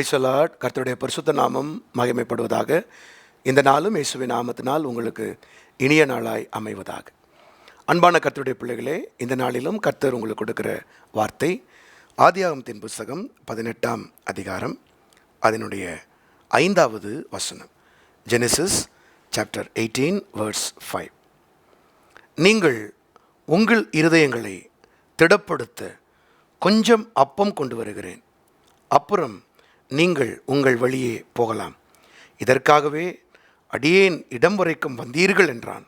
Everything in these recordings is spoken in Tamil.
பிரைசலாட் கர்த்தருடைய பரிசுத்த நாமம் மகிமைப்படுவதாக. இந்த நாளும் இயேசுவின் நாமத்தினால் உங்களுக்கு இனிய நாளாய் அமைவதாக. அன்பான கர்த்தருடைய பிள்ளைகளே இந்த நாளிலும் கர்த்தர் உங்களுக்கு கொடுக்கிற வார்த்தை ஆதியாகமத்தின் புஸ்தகம் பதினெட்டாம் அதிகாரம் அதனுடைய ஐந்தாவது வசனம். Genesis chapter eighteen words five நீங்கள் உங்கள் இருதயங்களை திடப்படுத்த கொஞ்சம் அப்பம் கொண்டு வருகிறேன். அப்புறம் நீங்கள் உங்கள் வழியே போகலாம். இதற்காகவே அடியேன் இடம் வரைக்கும் வந்தீர்கள் என்றான்.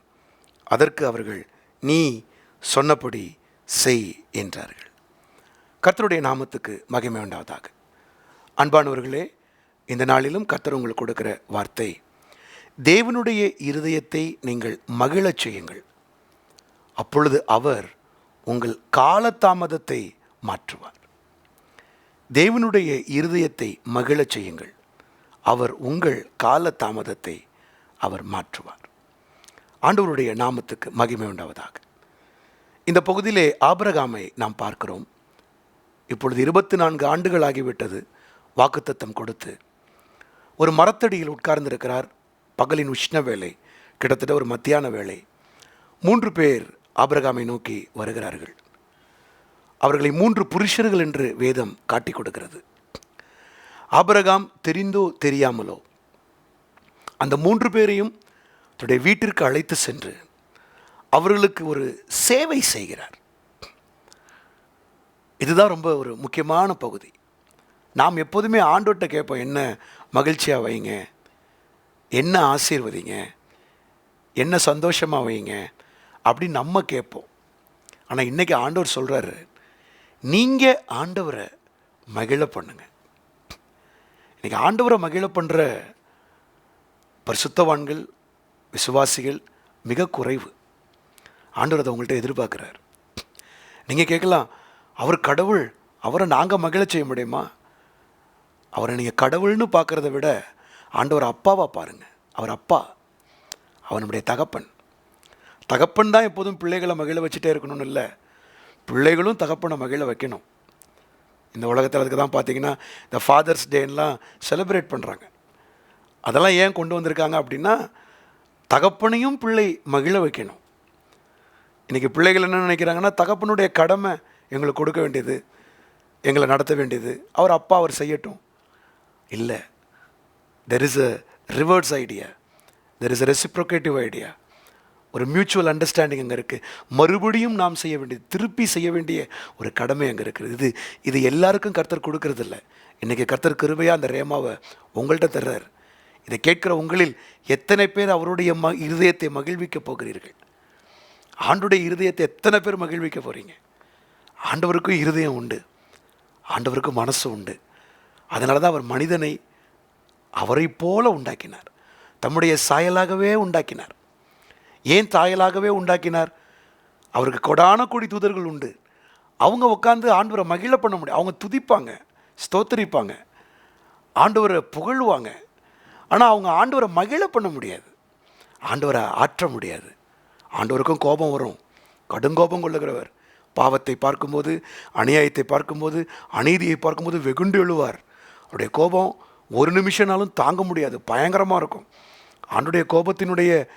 அதற்கு அவர்கள் நீ சொன்னபடி செய் என்றார்கள். கர்த்தருடைய நாமத்துக்கு மகிமை உண்டாவதாக. அன்பானவர்களே இந்த நாளிலும் கர்த்தர் உங்களுக்கு கொடுக்கிற வார்த்தை தேவனுடைய இருதயத்தை நீங்கள் மகிழச் செய்யுங்கள். அப்பொழுது அவர் உங்கள் காலதாமதத்தை மாற்றுவார். தேவனுடைய இருதயத்தை மகிழச் செய்யுங்கள். அவர் உங்கள் கால தாமதத்தை அவர் மாற்றுவார். ஆண்டவருடைய நாமத்துக்கு மகிமை உண்டாவதாக. இந்த பகுதியிலே ஆபரகாமை நாம் பார்க்கிறோம். இப்பொழுது இருபத்தி நான்கு ஆண்டுகள் ஆகிவிட்டது வாக்குத்தத்தம் கொடுத்து ஒரு மரத்தடியில் உட்கார்ந்திருக்கிறார். பகலின் உஷ்ண வேலை கிட்டத்தட்ட ஒரு மத்தியான வேலை மூன்று பேர் ஆபரகாமை நோக்கி வருகிறார்கள். அவர்களை மூன்று புருஷர்கள் என்று வேதம் காட்டிக் கொடுக்கிறது. ஆபரகாம் தெரிந்தோ தெரியாமலோ அந்த மூன்று பேரையும் தன்னுடைய வீட்டிற்கு அழைத்து சென்று அவர்களுக்கு ஒரு சேவை செய்கிறார். இதுதான் ரொம்ப ஒரு முக்கியமான பகுதி. நாம் எப்போதுமே ஆண்டோட்ட கேட்போம் என்ன மகிழ்ச்சியாக வைங்க? என்ன ஆசீர்வதிங்க? என்ன சந்தோஷமாக வைங்க? அப்படின்னு நம்ம கேட்போம். ஆனால் இன்றைக்கி ஆண்டவர் சொல்கிறாரு நீங்கள் ஆண்டவரை மகிழ பண்ணுங்க. இன்றைக்கி ஆண்டவரை மகிழ பண்ணுற பரிசுத்தவான்கள் விசுவாசிகள் மிக குறைவு. ஆண்டவர் அதை உங்கள்கிட்ட எதிர்பார்க்குறார். நீங்கள் கேட்கலாம் அவர் கடவுள் அவரை நாங்கள் மகிழ செய்ய முடியுமா? அவரை நீங்கள் கடவுள்னு பார்க்குறத விட ஆண்டவர் அப்பாவாக பாருங்க. அவர் அப்பா அவனுடைய தகப்பன். தகப்பன் தான் எப்போதும் பிள்ளைகளை மகிழ வச்சுட்டே இருக்கணும்னு இல்லை. பிள்ளைகளும் தகப்பனை மகிழ வைக்கணும். இந்த உலகத்தில் அதுக்கு தான் பார்த்தீங்கன்னா இந்த ஃபாதர்ஸ் டேலாம் செலிப்ரேட் பண்ணுறாங்க அதெல்லாம் ஏன் கொண்டு வந்திருக்காங்க அப்படின்னா தகப்பனையும் பிள்ளை மகிழ வைக்கணும். இன்றைக்கி பிள்ளைகள் என்ன நினைக்கிறாங்கன்னா தகப்பனுடைய கடமை எங்களுக்கு கொடுக்க வேண்டியது எங்களை நடத்த வேண்டியது அவர் அப்பா அவர் செய்யட்டும். இல்லை there is a reverse idea there is a reciprocative idea ஒரு மியூச்சுவல் அண்டர்ஸ்டாண்டிங் அங்கே இருக்குது மறுபடியும் நாம் செய்ய வேண்டியது திருப்பி செய்ய வேண்டிய ஒரு கடமை அங்கே இருக்குது இது இது எல்லாருக்கும் கர்த்தர் கொடுக்கறதில்ல. இன்றைக்கி கர்த்தர் கிருபையாக அந்த ரேமாவை உங்கள்கிட்ட தர்றார். இதை கேட்குற உங்களில் எத்தனை பேர் அவருடைய ம இருதயத்தை மகிழ்விக்கப் போகிறீர்கள்? ஆண்டுடைய இருதயத்தை எத்தனை பேர் மகிழ்விக்க போகிறீங்க ஆண்டவருக்கும் இருதயம் உண்டு. ஆண்டவருக்கும் மனசு உண்டு. அதனால தான் அவர் மனிதனை அவரை போல உண்டாக்கினார். தம்முடைய சாயலாகவே உண்டாக்கினார். ஏன் சாயலாகவே உண்டாக்கினார்? அவருக்கு கொடான கொடி தூதர்கள் உண்டு. அவங்க உட்காந்து ஆண்டவரை மகிழ பண்ண முடியும். அவங்க துதிப்பாங்க ஸ்தோத்தரிப்பாங்க. ஆண்டவரை புகழுவாங்க. ஆனால் அவங்க ஆண்டவரை மகிழ பண்ண முடியாது. ஆண்டவரை ஆற்ற முடியாது. ஆண்டவருக்கும் கோபம் வரும். கடுங்கோபம் கொள்ளுகிறவர். பாவத்தை பார்க்கும்போது அநியாயத்தை பார்க்கும்போது அநீதியை பார்க்கும்போது வெகுண்டு எழுவார். அவருடைய கோபம் ஒரு நிமிஷம்னாலும் தாங்க முடியாது. பயங்கரமாக இருக்கும். ஆண்டுடைய கோபத்தினுடைய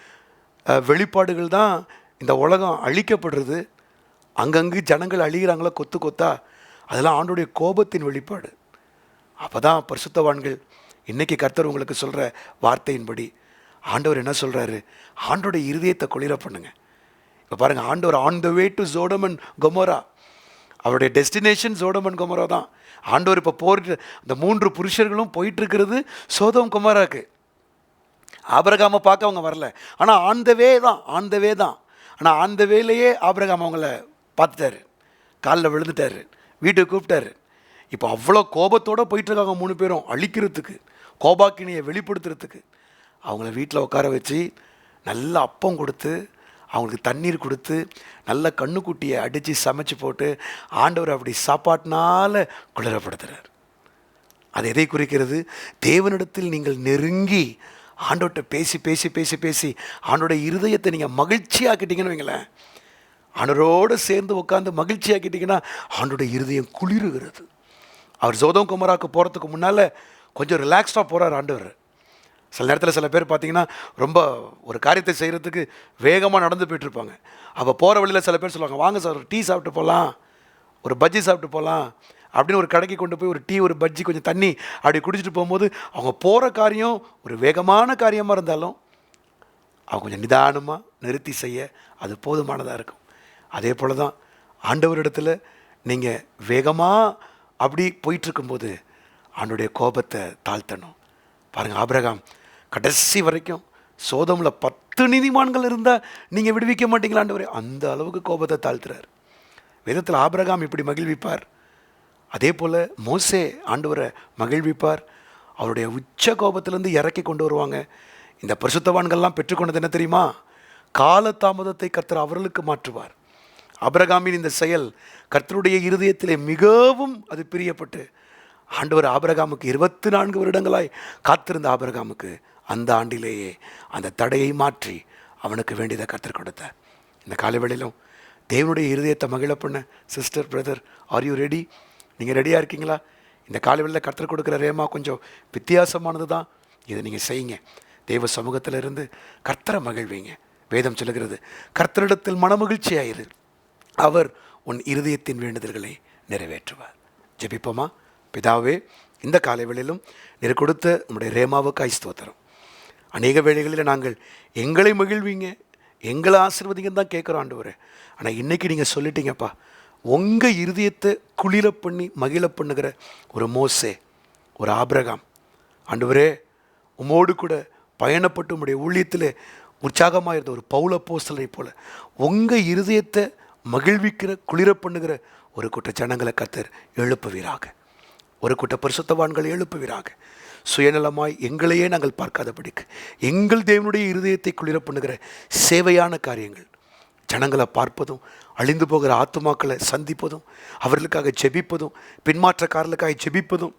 வெளிப்பாடுகள் தான் இந்த உலகம் அழிக்கப்படுறது. அங்கங்கு ஜனங்கள் அழிகிறாங்களா கொத்து கொத்தா அதெல்லாம் ஆண்டுடைய கோபத்தின் வெளிப்பாடு. அப்போ தான் பரிசுத்தவான்கள் இன்றைக்கி கர்த்தர் உங்களுக்கு சொல்கிற வார்த்தையின்படி ஆண்டவர் என்ன சொல்கிறாரு ஆண்டோட இருதயத்தை குளிர பண்ணுங்க. இப்போ பாருங்கள் ஆண்டவர் on the way to Sodom and Gomorrah அவருடைய டெஸ்டினேஷன் சோடமன் கொமரா தான். ஆண்டவர் இப்போ போர் இந்த மூன்று புருஷர்களும் போயிட்டு இருக்கிறது சோதம் குமாராக்கு ஆபிரகாமை பார்க்க அவங்க வரல. ஆனால் ஆன் த வே தான் ஆன் த வே தான். ஆனால் அந்த வேலையே ஆபிரகாம் அவங்கள பார்த்துட்டாரு. காலில் விழுந்துட்டாரு. வீட்டுக்கு கூப்பிட்டாரு. இப்போ அவ்வளோ கோபத்தோடு போயிட்டுருக்காங்க மூணு பேரும் அழிக்கிறதுக்கு கோபாக்கினியை வெளிப்படுத்துறதுக்கு. அவங்கள வீட்டில் உட்கார வச்சு நல்ல அப்பம் கொடுத்து அவங்களுக்கு தண்ணீர் கொடுத்து நல்ல கண்ணுக்குட்டியை அடித்து சமைச்சு போட்டு ஆண்டவர் அப்படி சாப்பாட்டினால குளிரப்படுத்துகிறார் அது எதை குறிக்கிறது? தேவனிடத்தில் நீங்கள் நெருங்கி ஆண்டோட்ட பேசி பேசி பேசி பேசி ஆண்டோட இருதயத்தை நீங்கள் மகிழ்ச்சியாக்கிட்டீங்கன்னு வைங்களேன். ஆண்டரோடு சேர்ந்து உட்காந்து மகிழ்ச்சியாக்கிட்டீங்கன்னா ஆண்டோட இருதயம் குளிருகிறது. அவர் சோதம் குமராக்கு போகிறதுக்கு முன்னால் கொஞ்சம் ரிலாக்ஸ்டாக போகிறார் ஆண்டவர். சில நேரத்தில் சில பேர் பார்த்தீங்கன்னா ரொம்ப ஒரு காரியத்தை செய்கிறதுக்கு வேகமாக நடந்து போயிட்டுருப்பாங்க அப்போ போகிற வழியில் சில பேர் சொல்லுவாங்க வாங்க சார் ஒரு டீ சாப்பிட்டு போகலாம் ஒரு பஜ்ஜி சாப்பிட்டு போகலாம் அப்படின்னு ஒரு கடைக்கு கொண்டு போய் ஒரு டீ ஒரு பஜ்ஜி கொஞ்சம் தண்ணி அப்படி குடிச்சிட்டு போகும்போது அவங்க போகிற காரியம் ஒரு வேகமான காரியமாக இருந்தாலும் அவங்க கொஞ்சம் நிதானமாக நிறுத்தி செய்ய அது போதுமானதாக இருக்கும். அதே போல் தான் ஆண்டவரிடத்துல நீங்கள் வேகமாக அப்படி போயிட்டுருக்கும்போது அவனுடைய கோபத்தை தாழ்த்தணும். பாருங்கள் ஆபிரகாம் கடைசி வரைக்கும் சோதமில் பத்து நீதிமான்கள் இருந்தால் நீங்கள் விடுவிக்க மாட்டீங்களா அந்த அளவுக்கு கோபத்தை தாழ்த்துறார். வேதத்தில் ஆபிரகாம் இப்படி மகிழ்விப்பார். அதே போல் மோசே ஆண்டவரை மகிழ்விப்பார். அவருடைய உச்ச கோபத்திலேருந்து இறக்கி கொண்டு வருவாங்க. இந்த பரிசுத்தவான்கள்லாம் பெற்றுக்கொண்டது என்ன தெரியுமா? கால தாமதத்தை கர்த்தர் அவர்களுக்கு மாற்றுவார். அபரகாமின் இந்த செயல் கர்த்தருடைய இருதயத்திலே மிகவும் அது பிரியப்பட்டு ஆண்டவர் ஆபரகாமுக்கு இருபத்தி நான்கு வருடங்களாய் காத்திருந்த ஆபரகாமுக்கு அந்த ஆண்டிலேயே அந்த தடையை மாற்றி அவனுக்கு வேண்டியதை கர்த்தர் கொடுத்தார். இந்த காலவேளையிலும் தேவனுடைய இருதயத்தை மகிழ பண்ண sister brother are you ready? நீங்கள் ரெடியாக இருக்கீங்களா? இந்த காலவெளியில் கற்றுக் கொடுக்குற ரேமா கொஞ்சம் வித்தியாசமானது தான். இதை நீங்கள் செய்யுங்க. தெய்வ சமூகத்தில் இருந்து கர்த்தரை மகிழ்வீங்க. வேதம் சொல்லுகிறது கர்த்தரிடத்தில் மனமகிழ்ச்சியாயிரு. அவர் உன் இருதயத்தின் வேண்டுதல்களை நிறைவேற்றுவார். ஜெபிப்போமா? பிதாவே இந்த காலைவெளியிலும் நீர் கொடுத்த நம்முடைய ரேமாவுக்கு ஸ்தோத்திரம். அநேக வேளைகளில் நாங்கள் எங்களை மகிழ்வீங்க. எங்களை ஆசிர்வதிங்கன்னு தான் கேட்குறோம் ஆண்டவரே. ஆனால் இன்றைக்கி நீங்கள் சொல்லிட்டீங்கப்பா உங்கள் இருதயத்தை குளிர பண்ணி மகிழ பண்ணுகிற ஒரு மோசே ஒரு ஆபிரகாம். ஆண்டவரே உமோடு கூட பயணப்பட்டு உடைய ஊழியத்தில் உற்சாகமாக இருந்த ஒரு பௌல போஸ்தலை போல் உங்கள் இருதயத்தை மகிழ்விக்கிற குளிர பண்ணுகிற ஒரு கூட்ட ஜனங்களை கத்தர் எழுப்புவீராக. ஒரு கூட்ட பரிசுத்தவான்களை எழுப்புவீராக. சுயநலமாய் எங்களையே நாங்கள் பார்க்காதபடிக்கு எங்கள் தேவனுடைய இருதயத்தை குளிர பண்ணுகிற சேவையான காரியங்கள் ஜனங்களை பார்ப்பதும் அழிந்து போகிற ஆத்துமாக்களை சந்திப்பதும் அவர்களுக்காக ஜெபிப்பதும் பின்மாற்றக்காரர்களுக்காக ஜெபிப்பதும்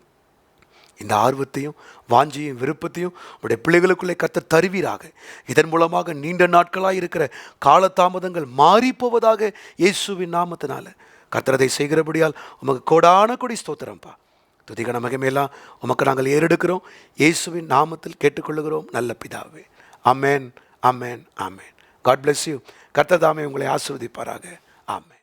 இந்த ஆர்வத்தையும் வாஞ்சியும் விருப்பத்தையும் உடைய பிள்ளைகளுக்குள்ளே கத்த தருவீராக. இதன் மூலமாக நீண்ட நாட்களாக இருக்கிற காலதாமதங்கள் மாறிப்போவதாக இயேசுவின் நாமத்தினால. கத்திரதை செய்கிறபடியால் உமக்கு கோடான கொடி ஸ்தோத்திரம்ப்பா துதிகன மகிமையெல்லாம் உமக்கு நாங்கள் ஏறெடுக்கிறோம். இயேசுவின் நாமத்தில் கேட்டுக்கொள்ளுகிறோம். நல்ல பிதாவே. Amen amen amen God bless you கர்த்ததாமே உங்களை ஆசிர்வதிப்பாராக. ஆமென்.